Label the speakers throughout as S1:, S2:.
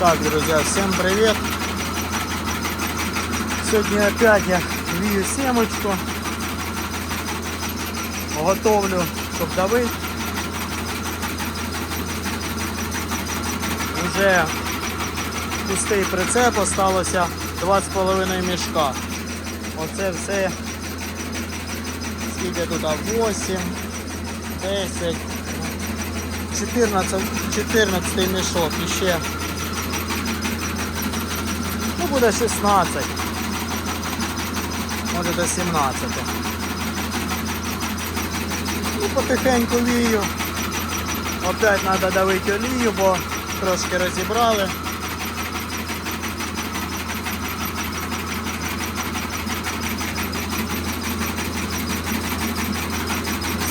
S1: Так, друзья, всем привет! Сегодня опять я вию семочку. Готовлю, щоб давить. Уже пустий прицеп, осталося 2,5 мішка. Оце все. Скільки тут? 8, 10, 14, 14 мішок ще. Буде 16. Може до 17. Ну потихеньку вію. Опять треба давити олію, бо трошки розібрали.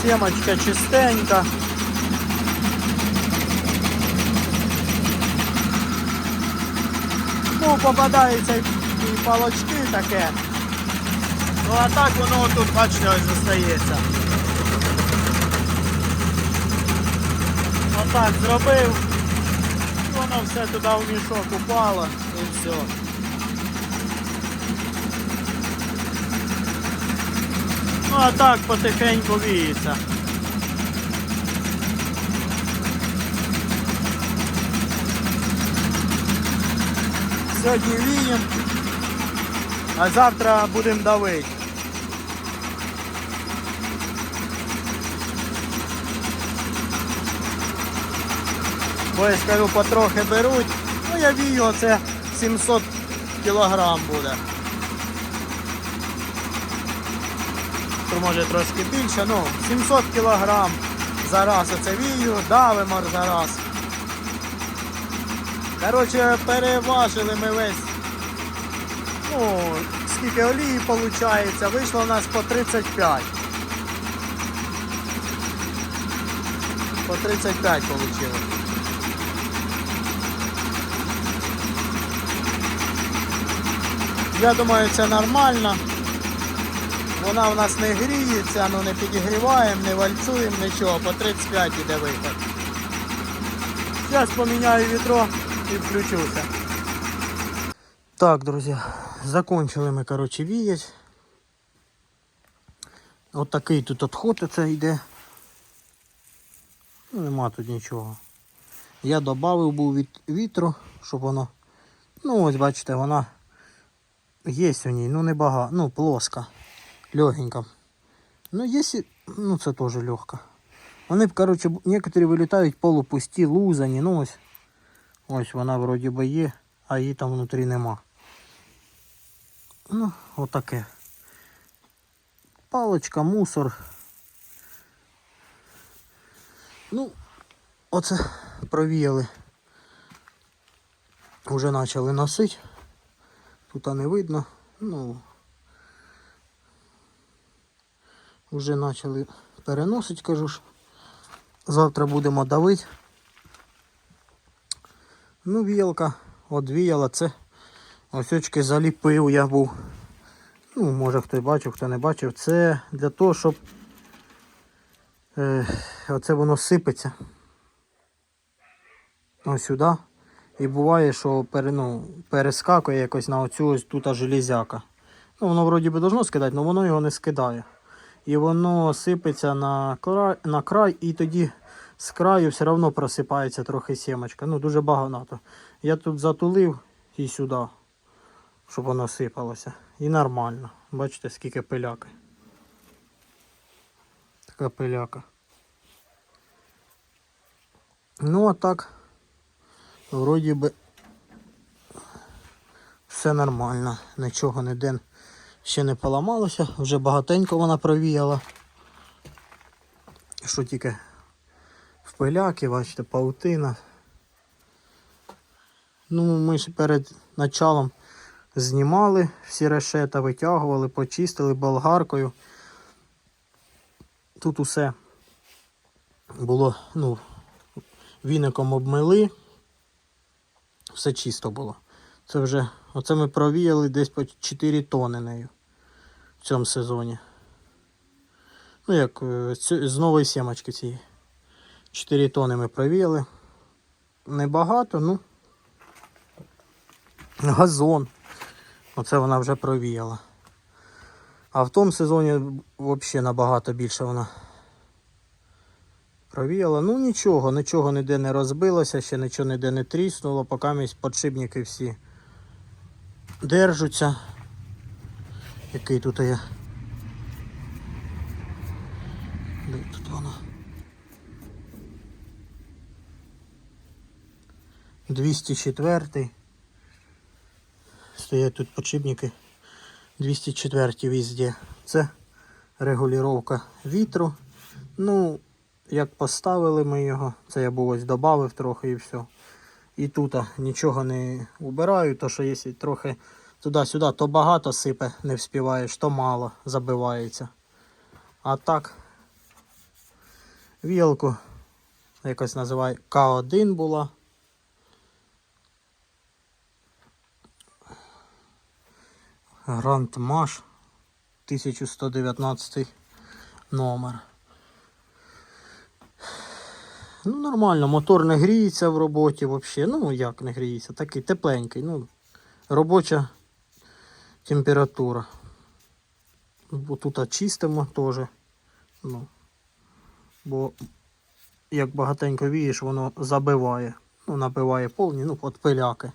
S1: Семочка чистенька. Ну, попадаються і палочки таке. Ну а так воно тут, бачите, ось зостається. Отак зробив. І Воно все туди в мішок упало і все. Ну а так потихеньку віється. Сьогодні віємо, а завтра будемо давити. Бо я скажу, потрохи беруть. Ну я вію, оце 700 кілограм буде. То може трошки більше, ну 700 кілограм за раз оце вію, давимо за раз. Коротше, переважили ми весь. Ну, скільки олії виходить, вийшло у нас по 35. По 35 вийшло. Я думаю, це нормально. Вона в нас не гріється, ну не підігріваємо, не вальцуємо, нічого, по 35 іде виход. Зараз поміняю відро і включуся. Так, друзі, закончили ми, коротше, віять. От такий тут отход оце йде. Ну, нема тут нічого. Я додав був від вітру, щоб воно. Ну ось бачите, вона є у ній, ну не багато, ну плоска, легенька. Ну, якщо, ну це теж легко. Вони б, коротше, некоторі вилітають полупусті, лузані, ну ось. Ось вона вроді би є, а її там внутрі нема. Ну, отаке. Паличка, мусор. Ну, оце провіяли. Уже почали носити. Тут не видно. Ну вже почали переносити, кажу ж. Завтра будемо давити. Ну, віялка, от віяла, це ось очки заліпив я був. Ну, може хто бачив, хто не бачив. Це для того, щоб е, оце воно сипеться. Ось сюди. І буває, що пере, ну, перескакує якось на оцю ось тут железяка. Ну, воно вроді би должно скидати, але воно його не скидає. І воно сипеться на край, на край і тоді з краю все одно просипається трохи сімочка. Ну, дуже багато. Я тут затулив і сюди, щоб воно сипалося. І нормально. Бачите, скільки пиляки. Така пиляка. Ну, а так, вроді би все нормально. Нічого ніде ще не поламалося. Вже багатенько вона провіяла. Що тільки в пиляки, бачите, паутина. Ну, ми ж перед началом знімали всі решета, витягували, почистили болгаркою. Тут усе було, ну, віником обмили. Все чисто було. Це вже, оце ми провіяли десь по 4 тони нею в цьому сезоні. Ну як е, з нової сімочки цієї. 4 тони ми провіяли. Небагато, ну газон. Оце вона вже провіяла. А в тому сезоні взагалі набагато більше вона провіяла. Ну нічого, нічого ніде не розбилося, ще нічого ніде не тріснуло, поки місь подшипники всі держаться. Який тут є? Де тут воно? 204. Стоять тут подшипники 204 везде. Це регулювання вітру. Ну, як поставили ми його, це я був ось додав трохи і все. І тут нічого не убираю, то що якщо трохи туди-сюди, то багато сипе, не вспіваєш, то мало забивається. А так, вілку якось називаю К1 була. Гранд Маш 1119 номер. Ну, нормально, мотор не гріється в роботі взагалі. Ну, як не гріється, такий тепленький. Ну, робоча температура. Бо тут чистимо теж. Ну, бо як багатенько вієш, воно забиває. Ну, набиває повні, ну, от пиляки.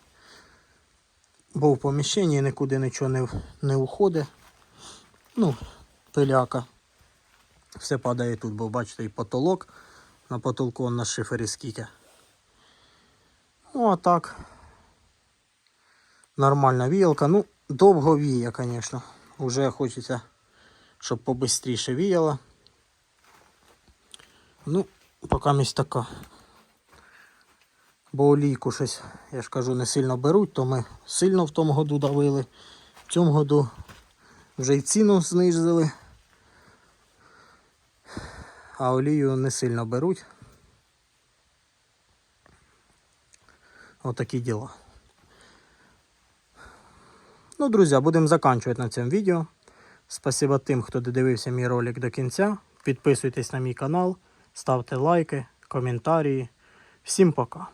S1: Бо в поміщенні нікуди нічого не, не уходить. Ну, пиляка. Все падає тут, бо бачите, і потолок. На потолку на шифері скільки. Ну, а так. Нормальна віялка. Ну, довго віє, звісно. Уже хочеться, щоб побистріше віяла. Ну, поки місць така. Бо олійку щось, я ж кажу, не сильно беруть, то ми сильно в тому году давили. В цьому году вже й ціну знизили. А олію не сильно беруть. Отакі діла. Ну, друзі, будемо закінчувати на цьому відео. Спасибо тим, хто додивився мій ролик до кінця. Підписуйтесь на мій канал, ставте лайки, коментарі. Всім пока.